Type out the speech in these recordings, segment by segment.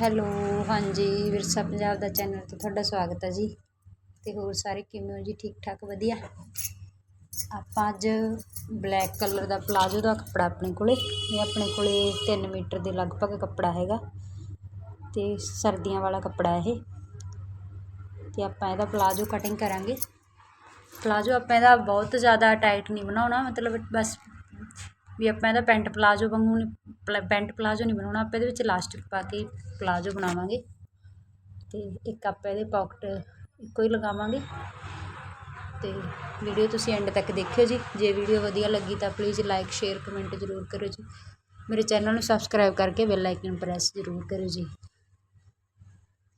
Hello, ਹਾਂਜੀ, ਵਿਰਸਾ ਪੰਜਾਬ ਦਾ channel ਤੇ ਤੁਹਾਡਾ ਸਵਾਗਤ ਹੈ ਜੀ। ਅਤੇ ਹੋਰ ਸਾਰੇ ਕਿਵੇਂ ਹੋ ਜੀ? ਠੀਕ ਠਾਕ ਵਧੀਆ? ਆਪਾਂ ਅੱਜ ਬਲੈਕ ਕਲਰ ਦਾ ਪਲਾਜੋ ਦਾ ਕੱਪੜਾ ਆਪਣੇ ਕੋਲੇ। ਇਹ ਆਪਣੇ ਕੋਲੇ 3 ਮੀਟਰ ਦੇ ਲਗਭਗ ਕੱਪੜਾ ਹੈਗਾ। ਤੇ ਸਰਦੀਆਂ ਵਾਲਾ ਕੱਪੜਾ ਇਹ। ਤੇ ਆਪਾਂ ਇਹਦਾ ਪਲਾਜੋ ਕਟਿੰਗ ਕਰਾਂਗੇ। ਪਲਾਜੋ ਆਪਾਂ ਇਹਦਾ ਬਹੁਤ ਜ਼ਿਆਦਾ ਟਾਈਟ ਨਹੀਂ ਬਣਾਉਣਾ, ਮਤਲਬ ਬਸ ਵੀ ਆਪਾਂ ਇਹਦਾ ਪੈਂਟ ਪਲਾਜੋ ਵਾਂਗੂ ਨਹੀਂ ਪਲ- ਪੈਂਟ ਪਲਾਜੋ ਨਹੀਂ ਬਣਾਉਣਾ, ਆਪਾਂ ਇਹਦੇ ਵਿੱਚ ਇਲਾਸਟਿਕ ਪਾ ਕੇ ਪਲਾਜੋ ਬਣਾਵਾਂਗੇ। ਅਤੇ ਇੱਕ ਆਪਾਂ ਇਹਦੇ ਪਾਕਟ ਇੱਕੋ ਹੀ ਲਗਾਵਾਂਗੇ। ਅਤੇ ਵੀਡੀਓ ਤੁਸੀਂ ਐਂਡ ਤੱਕ ਦੇਖਿਓ ਜੀ। ਜੇ ਵੀਡੀਓ ਵਧੀਆ ਲੱਗੀ ਤਾਂ ਪਲੀਜ਼ ਲਾਈਕ ਸ਼ੇਅਰ ਕਮੈਂਟ ਜ਼ਰੂਰ ਕਰਿਓ ਜੀ। ਮੇਰੇ ਚੈਨਲ ਨੂੰ ਸਬਸਕ੍ਰਾਈਬ ਕਰਕੇ ਬੈਲ ਆਈਕਨ ਪ੍ਰੈਸ ਜ਼ਰੂਰ ਕਰਿਓ ਜੀ।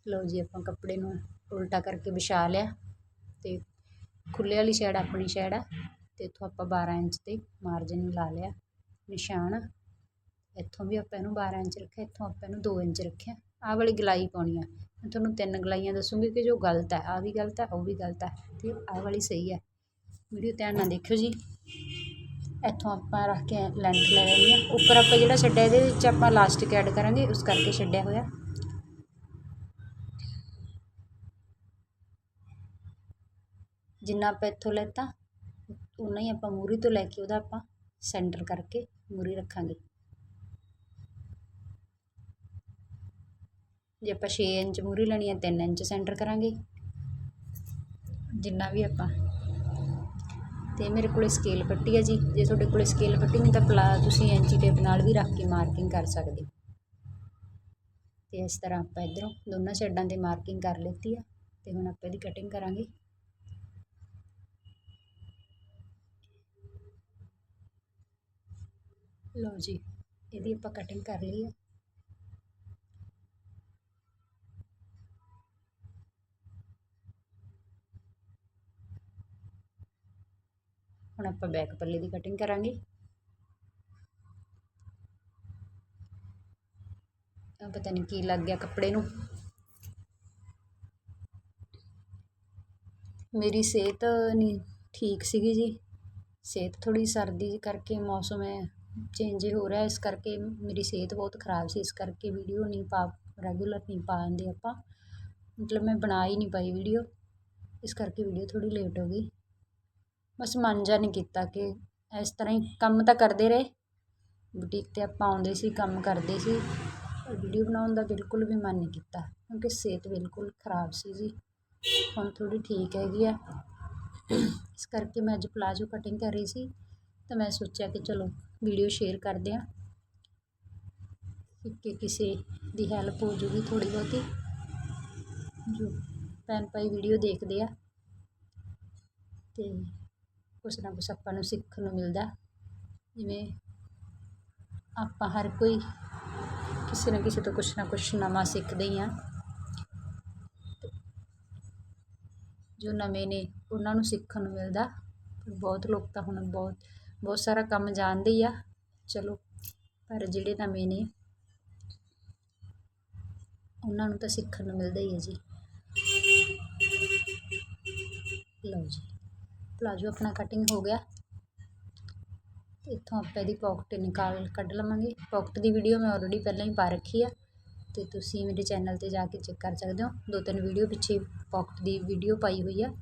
ਲਓ ਜੀ, ਆਪਾਂ ਕੱਪੜੇ ਨੂੰ ਉਲਟਾ ਕਰਕੇ ਵਿਛਾ ਲਿਆ। ਅਤੇ ਖੁੱਲੇ ਵਾਲੀ ਸਾਈਡ ਆਪਣੀ ਸਾਈਡ ਆ। ਅਤੇ ਇੱਥੋਂ ਆਪਾਂ 12 ਇੰਚ ਤੇ ਮਾਰਜਨ ਲਾ ਲਿਆ। ਨਿਸ਼ਾਨ। ਇੱਥੋਂ ਵੀ ਆਪਾਂ ਇਹਨੂੰ 12 ਇੰਚ ਰੱਖਿਆ, ਇੱਥੋਂ ਆਪਾਂ ਇਹਨੂੰ 2 ਇੰਚ ਰੱਖਿਆ। ਆਹ ਵਾਲੀ ਗਲਾਈ ਪਾਉਣੀ ਆ। ਮੈਂ ਤੁਹਾਨੂੰ ਤਿੰਨ ਗਲਾਈਆਂ ਦੱਸੂਗੀ ਕਿ ਜੋ ਗਲਤ ਹੈ ਆਹ ਵੀ ਗਲਤ ਹੈ ਉਹ ਵੀ ਗਲਤ ਹੈ ਤੇ ਆਹ ਵਾਲੀ ਸਹੀ ਹੈ ਵੀਡੀਓ ਧਿਆਨ ਨਾਲ ਦੇਖਿਓ ਜੀ। ਇੱਥੋਂ ਆਪਾਂ ਰੱਖ ਕੇ ਲੈਂਥ ਲੈ ਲੈਣੀ ਆ। ਉੱਪਰ ਆਪਾਂ ਜਿਹੜਾ ਛੱਡਿਆ, ਇਹਦੇ ਵਿੱਚ ਆਪਾਂ ਇਲਾਸਟਿਕ ਐਡ ਕਰਾਂਗੇ, ਉਸ ਕਰਕੇ ਛੱਡਿਆ ਹੋਇਆ। ਜਿੰਨਾ ਆਪਾਂ ਇੱਥੋਂ ਲੈਤਾ, ਉਨਾ ਹੀ ਆਪਾਂ ਮੂਰੀ ਤੋਂ ਲੈ ਕੇ ਉਹਦਾ ਆਪਾਂ ਸੈਂਟਰ ਕਰਕੇ ਮੂਰੀ ਰੱਖਾਂਗੇ। ਜੇ ਆਪਾਂ 6 ਇੰਚ ਮੂਰੀ ਲੈਣੀ ਹੈ 3 ਇੰਚ ਸੈਂਟਰ ਕਰਾਂਗੇ। ਜਿੰਨਾ ਵੀ ਆਪਾਂ। ਤੇ ਮੇਰੇ ਕੋਲ ਸਕੇਲ ਪੱਟੀ ਹੈ ਜੀ। ਜੇ ਤੁਹਾਡੇ ਕੋਲ ਸਕੇਲ ਪੱਟੀ ਨਹੀਂ, ਤਾਂ ਪਲਾ ਤੁਸੀਂ ਇੰਚੀ ਟੇਪ ਨਾਲ ਵੀ ਰੱਖ ਕੇ ਮਾਰਕਿੰਗ ਕਰ ਸਕਦੇ। ਹੋ ਤੇ ਇਸ ਤਰ੍ਹਾਂ ਆਪਾਂ ਇਧਰੋਂ ਦੋਨਾਂ ਸਾਈਡਾਂ ਤੇ ਮਾਰਕਿੰਗ ਕਰ ਲਿੱਤੀ ਆ। ਤੇ ਹੁਣ ਆਪਾਂ ਇਹਦੀ ਕਟਿੰਗ ਕਰਾਂਗੇ। ਲਓ ਜੀ, ਇਹਦੀ ਆਪਾਂ ਕਟਿੰਗ ਕਰ ਲਈ ਆ। ਹੁਣ ਆਪਾਂ ਬੈਕ ਪੱਲੇ ਦੀ ਕਟਿੰਗ ਕਰਾਂਗੇ। ਆ ਪਤਾ ਨਹੀਂ ਕੀ ਲੱਗ ਗਿਆ ਕੱਪੜੇ ਨੂੰ। ਮੇਰੀ ਸਿਹਤ ਨਹੀਂ ਠੀਕ ਸੀਗੀ ਜੀ। ਸਿਹਤ ਥੋੜੀ ਸਰਦੀ ਕਰਕੇ ਮੌਸਮ ਹੈ ਚੇਂਜ ਹੋ ਰਿਹਾ ਇਸ ਕਰਕੇ ਮੇਰੀ ਸਿਹਤ ਬਹੁਤ ਖਰਾਬ ਸੀ। ਇਸ ਕਰਕੇ ਵੀਡੀਓ ਨਹੀਂ ਪਾ ਰੈਗੂਲਰ ਨਹੀਂ ਪਾ ਪਾਉਂਦੇ ਆਪਾਂ। ਮਤਲਬ ਮੈਂ ਬਣਾ ਹੀ ਨਹੀਂ ਪਾਈ ਵੀਡੀਓ। ਇਸ ਕਰਕੇ ਵੀਡੀਓ ਥੋੜ੍ਹੀ ਲੇਟ ਹੋ ਗਈ। ਬਸ ਮਨ ਜਿਹਾ ਨਹੀਂ ਕੀਤਾ ਕਿ ਇਸ ਤਰ੍ਹਾਂ ਹੀ ਕੰਮ ਤਾਂ ਕਰਦੇ ਰਹੇ। ਬੁਟੀਕ 'ਤੇ ਆਪਾਂ ਆਉਂਦੇ ਸੀ, ਕੰਮ ਕਰਦੇ ਸੀ। ਪਰ ਵੀਡੀਓ ਬਣਾਉਣ ਦਾ ਬਿਲਕੁਲ ਵੀ ਮਨ ਨਹੀਂ ਕੀਤਾ। ਕਿਉਂਕਿ ਸਿਹਤ ਬਿਲਕੁਲ ਖਰਾਬ ਸੀ ਜੀ। ਹੁਣ ਥੋੜ੍ਹੀ ਠੀਕ ਹੈਗੀ ਆ। ਇਸ ਕਰਕੇ ਮੈਂ ਅੱਜ ਪਲਾਜੋ ਕਟਿੰਗ ਕਰ ਰਹੀ ਸੀ। ਤਾਂ ਮੈਂ ਸੋਚਿਆ ਕਿ ਚਲੋ ਵੀਡੀਓ ਸ਼ੇਅਰ ਕਰਦੇ ਹਾਂ। ਕਿ ਕਿਸੇ ਦੀ ਹੈਲਪ ਹੋ ਜੂਗੀ ਥੋੜੀ ਬਹੁਤੀ, ਜੋ ਭੈਣ ਭਾਈ ਵੀਡੀਓ ਦੇਖਦੇ ਆ ਤੇ ਕੁਛ ਨਾ ਕੁਛ ਆਪਾਂ ਨੂੰ ਸਿੱਖਣ ਨੂੰ ਮਿਲਦਾ। ਜਿਵੇਂ ਆਪਾਂ ਹਰ ਕੋਈ ਕਿਸੇ ਨਾ ਕਿਸੇ ਤੋਂ ਕੁਛ ਨਾ ਕੁਛ ਨਵਾਂ ਸਿੱਖਦੇ ਹੀ ਆ। ਜੋ ਨਵੇਂ ਨੇ, ਉਹਨਾਂ ਨੂੰ ਸਿੱਖਣ ਨੂੰ ਮਿਲਦਾ। ਬਹੁਤ ਲੋਕ ਤਾਂ ਹੁਣ ਬਹੁਤ ਬਹੁਤ ਸਾਰਾ ਕੰਮ ਜਾਣਦੇ ਹੀ ਆ। ਚਲੋ, ਪਰ ਜਿਹੜੇ ਨਵੇਂ ਨੇ, ਉਹਨਾਂ ਨੂੰ ਤਾਂ ਸਿੱਖਣ ਨੂੰ ਮਿਲਦਾ ਹੀ ਹੈ ਜੀ। ਲਓ ਜੀ, ਪਲਾਜੋ ਆਪਣਾ ਕਟਿੰਗ ਹੋ ਗਿਆ। ਇੱਥੋਂ ਆਪਾਂ ਇਹਦੀ ਪਾਕਟ ਨਿਕਾਲ ਕੱਢ ਲਵਾਂਗੇ। ਪਾਕਟ ਦੀ ਵੀਡੀਓ ਮੈਂ ਆਲਰੇਡੀ ਪਹਿਲਾਂ ਹੀ ਪਾ ਰੱਖੀ ਆ, ਤੇ ਤੁਸੀਂ ਮੇਰੇ ਚੈਨਲ ਤੇ ਜਾ ਕੇ ਚੈੱਕ ਕਰ ਸਕਦੇ ਹੋ। ਦੋ ਤਿੰਨ ਵੀਡੀਓ ਪਿੱਛੇ ਪਾਕਟ ਦੀ ਵੀਡੀਓ ਪਾਈ ਹੋਈ ਆ।